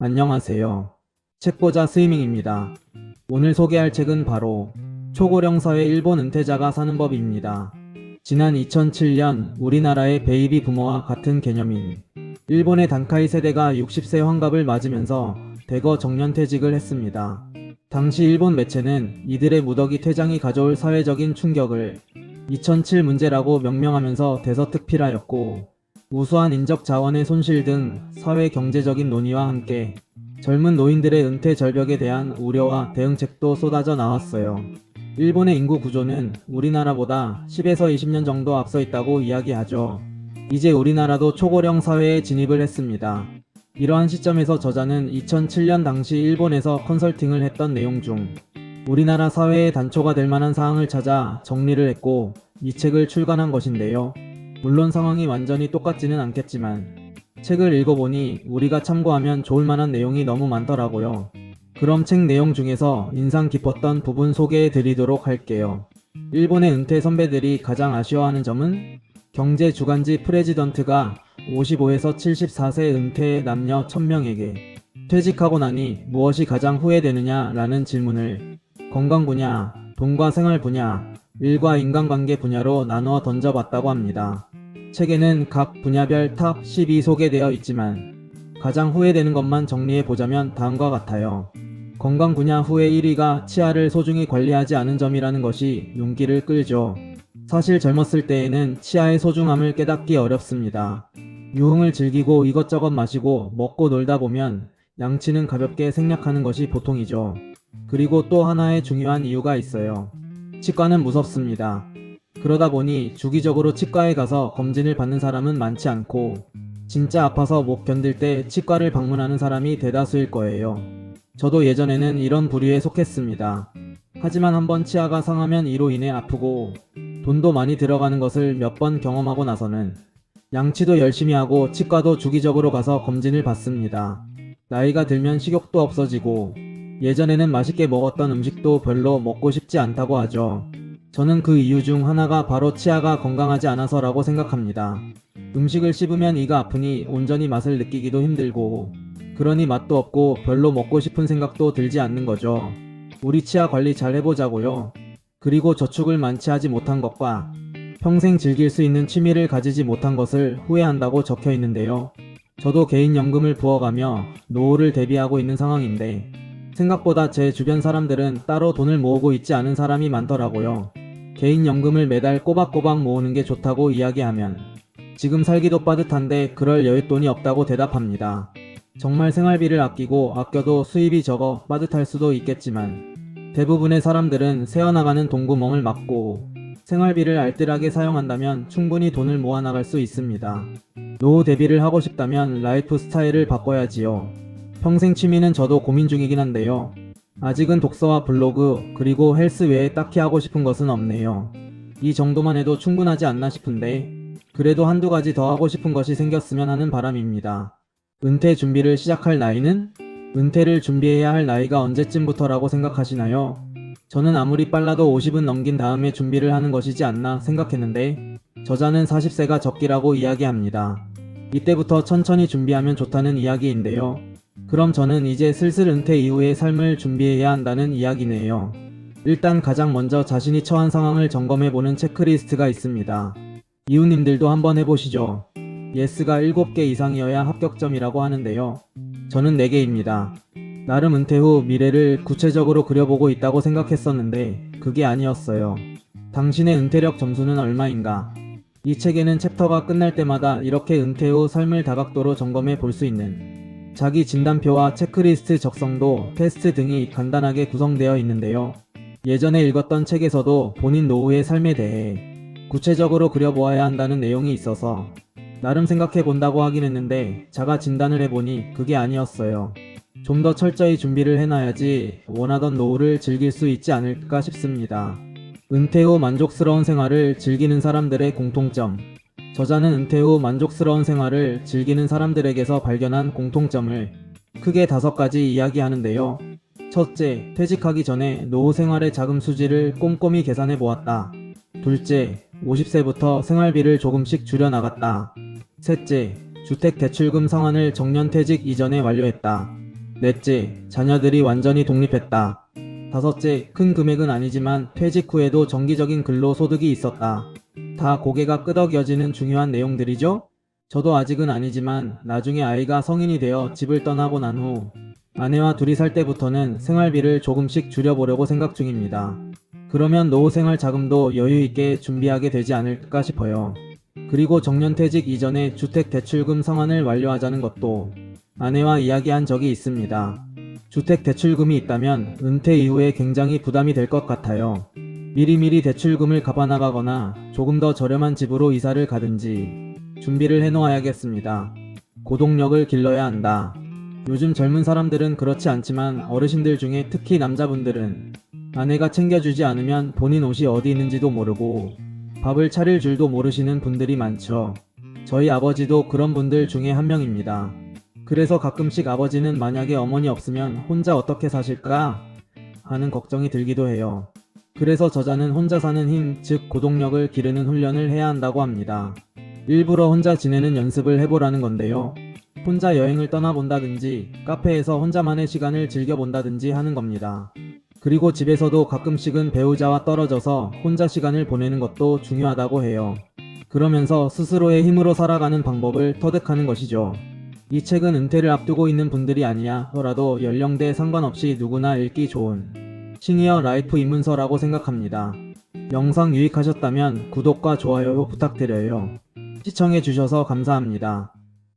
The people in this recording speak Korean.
안녕하세요. 책보자 스위밍입니다. 오늘 소개할 책은 바로 초고령 사회 일본 은퇴자가 사는 법입니다. 지난 2007년 우리나라의 베이비 부모와 같은 개념인 일본의 단카이 세대가 60세 환갑을 맞으면서 대거 정년퇴직을 했습니다. 당시 일본 매체는 이들의 무더기 퇴장이 가져올 사회적인 충격을 2007 문제라고 명명하면서 대서특필하였고 우수한 인적 자원의 손실 등 사회 경제적인 논의와 함께 젊은 노인들의 은퇴 절벽에 대한 우려와 대응책도 쏟아져 나왔어요. 일본의 인구 구조는 우리나라보다 10에서 20년 정도 앞서 있다고 이야기하죠. 이제 우리나라도 초고령 사회에 진입을 했습니다. 이러한 시점에서 저자는 2007년 당시 일본에서 컨설팅을 했던 내용 중 우리나라 사회의 단초가 될 만한 사항을 찾아 정리를 했고 이 책을 출간한 것인데요. 물론 상황이 완전히 똑같지는 않겠지만 책을 읽어보니 우리가 참고하면 좋을 만한 내용이 너무 많더라고요. 그럼 책 내용 중에서 인상 깊었던 부분 소개해 드리도록 할게요. 일본의 은퇴 선배들이 가장 아쉬워하는 점은 경제 주간지 프레지던트가 55에서 74세 은퇴 남녀 1000명에게 퇴직하고 나니 무엇이 가장 후회되느냐라는 질문을 건강 분야, 돈과 생활 분야, 일과 인간관계 분야로 나누어 던져봤다고 합니다. 책에는 각 분야별 탑 10이 소개되어 있지만 가장 후회되는 것만 정리해 보자면 다음과 같아요. 건강 분야 후에 1위가 치아를 소중히 관리하지 않은 점이라는 것이 용기를 끌죠. 사실 젊었을 때에는 치아의 소중함을 깨닫기 어렵습니다. 유흥을 즐기고 이것저것 마시고 먹고 놀다 보면 양치는 가볍게 생략하는 것이 보통이죠. 그리고 또 하나의 중요한 이유가 있어요. 치과는 무섭습니다. 그러다 보니 주기적으로 치과에 가서 검진을 받는 사람은 많지 않고 진짜 아파서 못 견딜 때 치과를 방문하는 사람이 대다수일 거예요. 저도 예전에는 이런 부류에 속했습니다. 하지만 한번 치아가 상하면 이로 인해 아프고 돈도 많이 들어가는 것을 몇 번 경험하고 나서는 양치도 열심히 하고 치과도 주기적으로 가서 검진을 받습니다. 나이가 들면 식욕도 없어지고 예전에는 맛있게 먹었던 음식도 별로 먹고 싶지 않다고 하죠. 저는 그 이유 중 하나가 바로 치아가 건강하지 않아서라고 생각합니다. 음식을 씹으면 이가 아프니 온전히 맛을 느끼기도 힘들고 그러니 맛도 없고 별로 먹고 싶은 생각도 들지 않는 거죠. 우리 치아 관리 잘 해보자고요. 그리고 저축을 많이 하지 못한 것과 평생 즐길 수 있는 취미를 가지지 못한 것을 후회한다고 적혀 있는데요. 저도 개인연금을 부어가며 노후를 대비하고 있는 상황인데 생각보다 제 주변 사람들은 따로 돈을 모으고 있지 않은 사람이 많더라고요. 개인연금을 매달 꼬박꼬박 모으는 게 좋다고 이야기하면 지금 살기도 빠듯한데 그럴 여윳돈이 없다고 대답합니다. 정말 생활비를 아끼고 아껴도 수입이 적어 빠듯할 수도 있겠지만 대부분의 사람들은 새어나가는 동구멍을 막고 생활비를 알뜰하게 사용한다면 충분히 돈을 모아나갈 수 있습니다. 노후 대비를 하고 싶다면 라이프 스타일을 바꿔야지요. 평생 취미는 저도 고민 중이긴 한데요. 아직은 독서와 블로그 그리고 헬스 외에 딱히 하고 싶은 것은 없네요. 이 정도만 해도 충분하지 않나 싶은데 그래도 한두 가지 더 하고 싶은 것이 생겼으면 하는 바람입니다. 은퇴 준비를 시작할 나이는? 은퇴를 준비해야 할 나이가 언제쯤부터라고 생각하시나요? 저는 아무리 빨라도 50은 넘긴 다음에 준비를 하는 것이지 않나 생각했는데 저자는 40세가 적기라고 이야기합니다. 이때부터 천천히 준비하면 좋다는 이야기인데요. 그럼 저는 이제 슬슬 은퇴 이후의 삶을 준비해야 한다는 이야기네요. 일단 가장 먼저 자신이 처한 상황을 점검해보는 체크리스트가 있습니다. 이웃님들도 한번 해보시죠. 예스가 7개 이상이어야 합격점이라고 하는데요. 저는 4개입니다. 나름 은퇴 후 미래를 구체적으로 그려보고 있다고 생각했었는데 그게 아니었어요. 당신의 은퇴력 점수는 얼마인가? 이 책에는 챕터가 끝날 때마다 이렇게 은퇴 후 삶을 다각도로 점검해 볼 수 있는 자기 진단표와 체크리스트 적성도 테스트 등이 간단하게 구성되어 있는데요. 예전에 읽었던 책에서도 본인 노후의 삶에 대해 구체적으로 그려보아야 한다는 내용이 있어서 나름 생각해 본다고 하긴 했는데 자가 진단을 해보니 그게 아니었어요. 좀 더 철저히 준비를 해놔야지 원하던 노후를 즐길 수 있지 않을까 싶습니다. 은퇴 후 만족스러운 생활을 즐기는 사람들의 공통점. 저자는 은퇴 후 만족스러운 생활을 즐기는 사람들에게서 발견한 공통점을 크게 다섯 가지 이야기하는데요. 첫째, 퇴직하기 전에 노후 생활의 자금 수지를 꼼꼼히 계산해 보았다. 둘째, 50세부터 생활비를 조금씩 줄여 나갔다. 셋째, 주택 대출금 상환을 정년 퇴직 이전에 완료했다. 넷째, 자녀들이 완전히 독립했다. 다섯째, 큰 금액은 아니지만 퇴직 후에도 정기적인 근로 소득이 있었다. 다 고개가 끄덕여지는 중요한 내용들이죠? 저도 아직은 아니지만 나중에 아이가 성인이 되어 집을 떠나고 난 후 아내와 둘이 살 때부터는 생활비를 조금씩 줄여보려고 생각 중입니다. 그러면 노후 생활 자금도 여유 있게 준비하게 되지 않을까 싶어요. 그리고 정년퇴직 이전에 주택 대출금 상환을 완료하자는 것도 아내와 이야기한 적이 있습니다. 주택 대출금이 있다면 은퇴 이후에 굉장히 부담이 될 것 같아요. 미리미리 대출금을 갚아나가거나 조금 더 저렴한 집으로 이사를 가든지 준비를 해놓아야겠습니다. 고동력을 길러야 한다. 요즘 젊은 사람들은 그렇지 않지만 어르신들 중에 특히 남자분들은 아내가 챙겨주지 않으면 본인 옷이 어디 있는지도 모르고 밥을 차릴 줄도 모르시는 분들이 많죠. 저희 아버지도 그런 분들 중에 한 명입니다. 그래서 가끔씩 아버지는 만약에 어머니 없으면 혼자 어떻게 사실까 하는 걱정이 들기도 해요. 그래서 저자는 혼자 사는 힘, 즉 고동력을 기르는 훈련을 해야 한다고 합니다. 일부러 혼자 지내는 연습을 해보라는 건데요. 혼자 여행을 떠나본다든지 카페에서 혼자만의 시간을 즐겨본다든지 하는 겁니다. 그리고 집에서도 가끔씩은 배우자와 떨어져서 혼자 시간을 보내는 것도 중요하다고 해요. 그러면서 스스로의 힘으로 살아가는 방법을 터득하는 것이죠. 이 책은 은퇴를 앞두고 있는 분들이 아니야 하더라도 연령대 상관없이 누구나 읽기 좋은 시니어 라이프 입문서라고 생각합니다. 영상 유익하셨다면 구독과 좋아요 부탁드려요. 시청해주셔서 감사합니다.